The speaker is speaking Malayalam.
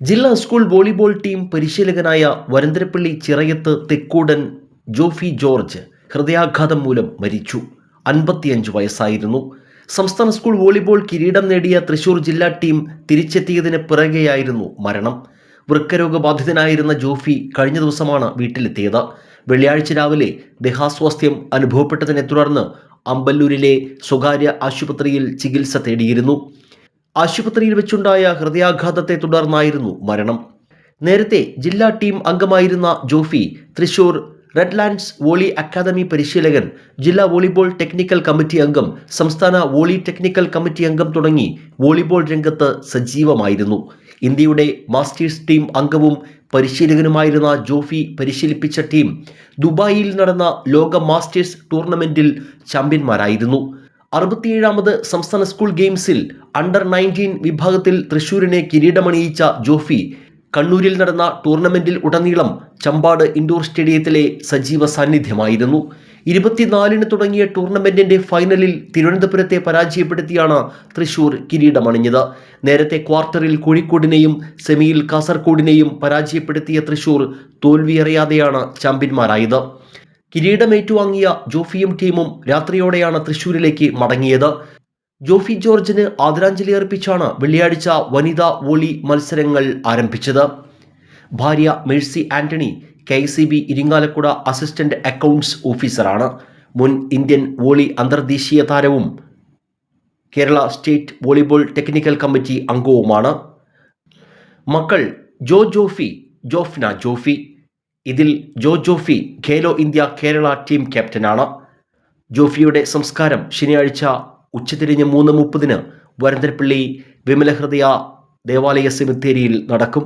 ജില്ലാ സ്കൂൾ വോളിബോൾ ടീം പരിശീലകനായ വരന്തരപ്പള്ളി ചിറയത്ത് തെക്കൂടൻ ജോഫി ജോർജ് ഹൃദയാഘാതം മൂലം മരിച്ചു. അൻപത്തിയഞ്ച് വയസ്സായിരുന്നു. സംസ്ഥാന സ്കൂൾ വോളിബോൾ കിരീടം നേടിയ തൃശൂർ ജില്ലാ ടീം തിരിച്ചെത്തിയതിന് പിറകെയായിരുന്നു മരണം. വൃക്കരോഗബാധിതനായിരുന്ന ജോഫി കഴിഞ്ഞ ദിവസമാണ് വീട്ടിലെത്തിയത്. വെള്ളിയാഴ്ച രാവിലെ ദേഹാസ്വാസ്ഥ്യം അനുഭവപ്പെട്ടതിനെ തുടർന്ന് അമ്പല്ലൂരിലെ സ്വകാര്യ ആശുപത്രിയിൽ ചികിത്സ തേടിയിരുന്നു. ആശുപത്രിയിൽ വെച്ചുണ്ടായ ഹൃദയാഘാതത്തെ തുടർന്നായിരുന്നു മരണം. നേരത്തെ ജില്ലാ ടീം അംഗമായിരുന്ന Jofi Thrissur Redlands volley academy പരിശീലകൻ ജില്ലാ വോളിബോൾ ടെക്നിക്കൽ കമ്മിറ്റി അംഗം സംസ്ഥാന വോളി ടെക്നിക്കൽ കമ്മിറ്റി അംഗം തുടങ്ങി വോളിബോൾ രംഗത്ത് സജീവമായിരുന്നു. ഇന്ത്യയുടെ മാസ്റ്റേഴ്സ് ടീം അംഗവും പരിശീലകനുമായിരുന്ന ജോഫി പരിശീലിപ്പിച്ച ടീം ദുബായിൽ നടന്ന ലോക മാസ്റ്റേഴ്സ് ടൂർണമെന്റിൽ ചാമ്പ്യന്മാരായിരുന്നു. അറുപത്തിയേഴാമത് സംസ്ഥാന സ്കൂൾ ഗെയിംസിൽ അണ്ടർ നയന്റീൻ വിഭാഗത്തിൽ തൃശൂരിനെ കിരീടമണിയിച്ച ജോഫി കണ്ണൂരിൽ നടന്ന ടൂർണമെന്റിൽ ഉടനീളം ചമ്പാട് ഇൻഡോർ സ്റ്റേഡിയത്തിലെ സജീവ സാന്നിധ്യമായിരുന്നു. ഇരുപത്തിനാലിന് തുടങ്ങിയ ടൂർണമെന്റിന്റെ ഫൈനലിൽ തിരുവനന്തപുരത്തെ പരാജയപ്പെടുത്തിയാണ് തൃശൂർ കിരീടമണിഞ്ഞത്. നേരത്തെ ക്വാർട്ടറിൽ കോഴിക്കോടിനെയും സെമിയിൽ കാസർകോടിനെയും പരാജയപ്പെടുത്തിയ തൃശൂർ തോൽവിയറിയാതെയാണ് ചാമ്പ്യന്മാരായത്. കിരീടമേറ്റുവാങ്ങിയ ജോഫിയും ടീമും രാത്രിയോടെയാണ് തൃശൂരിലേക്ക് മടങ്ങിയത്. ജോഫി ജോർജിന് ആദരാഞ്ജലി അർപ്പിച്ചാണ് വെള്ളിയാഴ്ച വനിതാ വോളി മത്സരങ്ങൾ ആരംഭിച്ചത്. ഭാര്യ Mercy Antony K C B Irinjalakuda assistant accounts ഓഫീസറാണ്. മുൻ ഇന്ത്യൻ വോളി അന്തർദേശീയ താരവും Kerala state volleyball technical committee അംഗവുമാണ്. മക്കൾ ജോ ജോഫി ജോഫ്ന ജോഫി. ഇതിൽ ജോ ജോഫി ഖേലോ ഇന്ത്യ കേരള ടീം ക്യാപ്റ്റനാണ്. ജോഫിയുടെ സംസ്കാരം ശനിയാഴ്ച ഉച്ചതിരിഞ്ഞ് മൂന്ന് മുപ്പതിന് വരന്തരപ്പള്ളി വിമലഹൃദയ ദേവാലയ സെമിത്തേരിയിൽ നടക്കും.